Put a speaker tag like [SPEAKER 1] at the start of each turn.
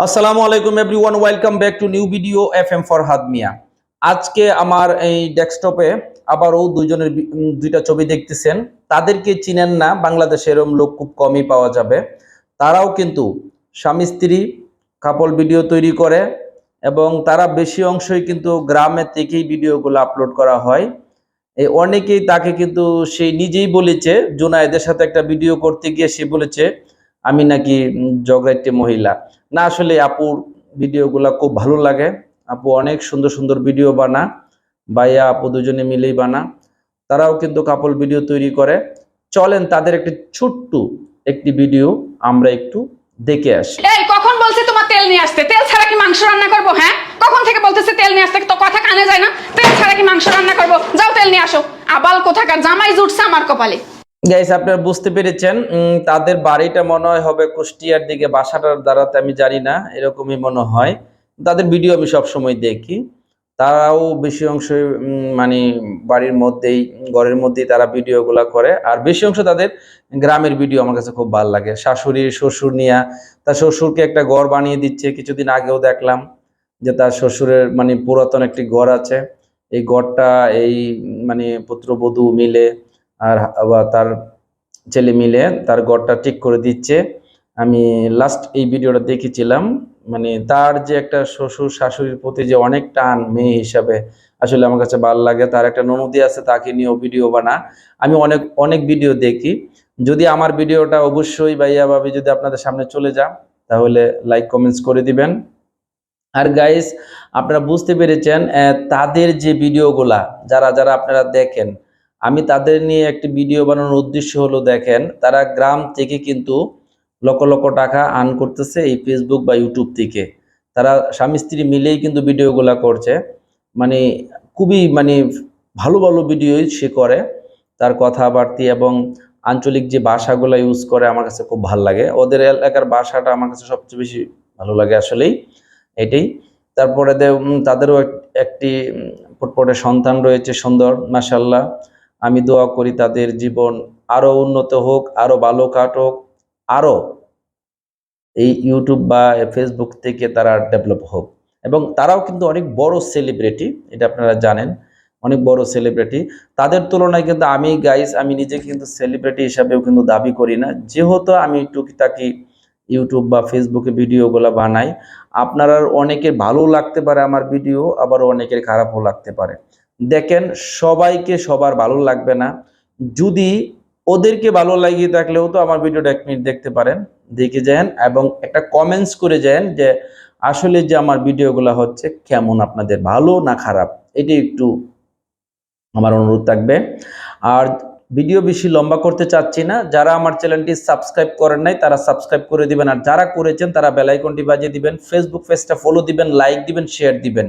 [SPEAKER 1] আসসালামু আলাইকুম everyone welcome back to new video F M Farhad Mia আজকে আমার এই ডেস্কটপে আবারও দুইজনের দুইটা ছবি দেখতেছেন। তাদেরকে চিনেন না বাংলাদেশে এরকম লোক খুব কমই পাওয়া যাবে। তারাও কিন্তু স্বামী, স্ত্রী কাপল ভিডিও তৈরি করে এবং তারা বেশি অংশই কিন্তু গ্রামের থেকেই ভিডিওগুলো আপলোড করা হয়। এই অনেকেই তাকে কিন্তু সে নিজেই বলেছে, জোনায়েদের সাথে একটা ভিডিও করতে গিয়ে সে বলেছে আমি নাকি জগরাইটে মহিলা। না, আসলে আপুর ভিডিওগুলো খুব ভালো লাগে। আপু অনেক সুন্দর সুন্দর ভিডিও বানা, ভাইয়া আপু দুজনে মিলেই বানা। তারাও কিন্তু কাপল ভিডিও তৈরি করে। চলেন তাদের একটি ছোট্ট একটি ভিডিও আমরা একটু দেখে আসি।
[SPEAKER 2] এই, কখন বলছে তোমার তেল নিয়ে আসতে? তেল ছাড়া কি মাংস রান্না করব হ্যাঁ? কখন থেকে বলতেছে তেল নিয়ে আসতে? তো কথা কানে যায় না। তেল ছাড়া কি মাংস রান্না করব? যাও তেল নিয়ে আসো। আবাল কোথাকার? জামাই জুটছে আমার কপালে।
[SPEAKER 1] গাইস আপনারা বুঝতে পেরেছেন তাদের বাড়িটা মনে হয় হবে কুষ্টিয়ার দিকে, বাসাটার দ্বারাতে আমি জানি না, এরকমই মনে হয়। তাদের ভিডিও আমি সব সময় দেখি। তারাও বেশি অংশ মানে বাড়ির মধ্যেই, ঘরের মধ্যেই তারা ভিডিওগুলা করে। আর বেশি অংশ তাদের গ্রামের ভিডিও আমার কাছে খুব ভালো লাগে। শাশুড়ি, শ্বশুর নিয়া তার শ্বশুরকে একটা ঘর বানিয়ে দিচ্ছে, কিছুদিন আগেও দেখলাম যে তার শ্বশুরের মানে পুরাতন একটি ঘর আছে। এই ঘরটা, এই মানে পুত্রবধূ মিলে আর তার ছেলে মিলে তার গড়টা ঠিক করে দিচ্ছে। আমি লাস্ট এই ভিডিওটা দেখেছিলাম। মানে তার যে একটা শ্বশুর শাশুড়ির প্রতি যে অনেক টান মেয়ে হিসাবে আসলে আমার কাছে ভালো লাগে। তার একটা ননদি আছে, তাকে নিয়েও ভিডিও বানা। আমি অনেক অনেক ভিডিও দেখি। যদি আমার ভিডিওটা অবশ্যই ভাইয়া ভাবি যদি আপনাদের সামনে চলে যা, তাহলে লাইক কমেন্টস করে দিবেন। আর গাইস আপনারা বুঝতে পেরেছেন তাদের যে ভিডিওগুলা, যারা যারা আপনারা দেখেন আমি তাদের নিয়ে একটি ভিডিও বানানোর উদ্দেশ্য হলো, দেখেন, তারা গ্রাম থেকে কিন্তু লক্ষ লক্ষ টাকা আর্ন করতেছে এই ফেসবুক বা ইউটিউব থেকে। তারা স্বামী স্ত্রী মিলেই কিন্তু ভিডিওগুলা করছে। মানে খুবই মানে ভালো ভালো ভিডিওই সে করে। তার কথাবার্তি এবং আঞ্চলিক যে ভাষাগুলো ইউজ করে আমার কাছে খুব ভালো লাগে। ওদের এলাকার ভাষাটা আমার কাছে সবচেয়ে বেশি ভালো লাগে আসলেই এটাই। তারপরে তাদেরও একটি ফুটফুটে সন্তান রয়েছে সুন্দর মাসাল্লাহ আমি দোয়া করি তাদের জীবন আরও উন্নত হোক, আরও ভালো কাটুক, আরও এই ইউটিউব বা ফেসবুক থেকে তারা ডেভেলপ হোক। এবং তারাও কিন্তু অনেক বড় সেলিব্রিটি, এটা আপনারা জানেন, অনেক বড় সেলিব্রিটি। তাদের তুলনায় কিন্তু আমি গাইস আমি নিজেকে কিন্তু সেলিব্রিটি হিসাবেও কিন্তু দাবি করি না। যেহেতু আমি টুকিটাকি ইউটিউব বা ফেসবুকে ভিডিওগুলো বানাই, আপনারা অনেকের ভালো লাগতে পারে আমার ভিডিও, আবার অনেকের খারাপও লাগতে পারে। দেখেন সবাইকে সবার ভালো লাগবে না। যদি ওদেরকে ভালো লাগিয়ে থাকলেও তো আমার ভিডিওটা এক মিনিট দেখতে পারেন, দেখে যান এবং একটা কমেন্টস করে যান যে আসলে যে আমার ভিডিওগুলো হচ্ছে কেমন আপনাদের, ভালো না খারাপ এটি একটু আমার অনুরোধ থাকবে। আর ভিডিও বেশি লম্বা করতে চাচ্ছি না, যারা আমার চ্যানেলটি সাবস্ক্রাইব করেন নাই তারা সাবস্ক্রাইব করে দিবেন, আর যারা করেছেন তারা বেল আইকনটি বাজিয়ে দিবেন ফেসবুক পেজটা ফলো দিবেন লাইক দিবেন শেয়ার দিবেন।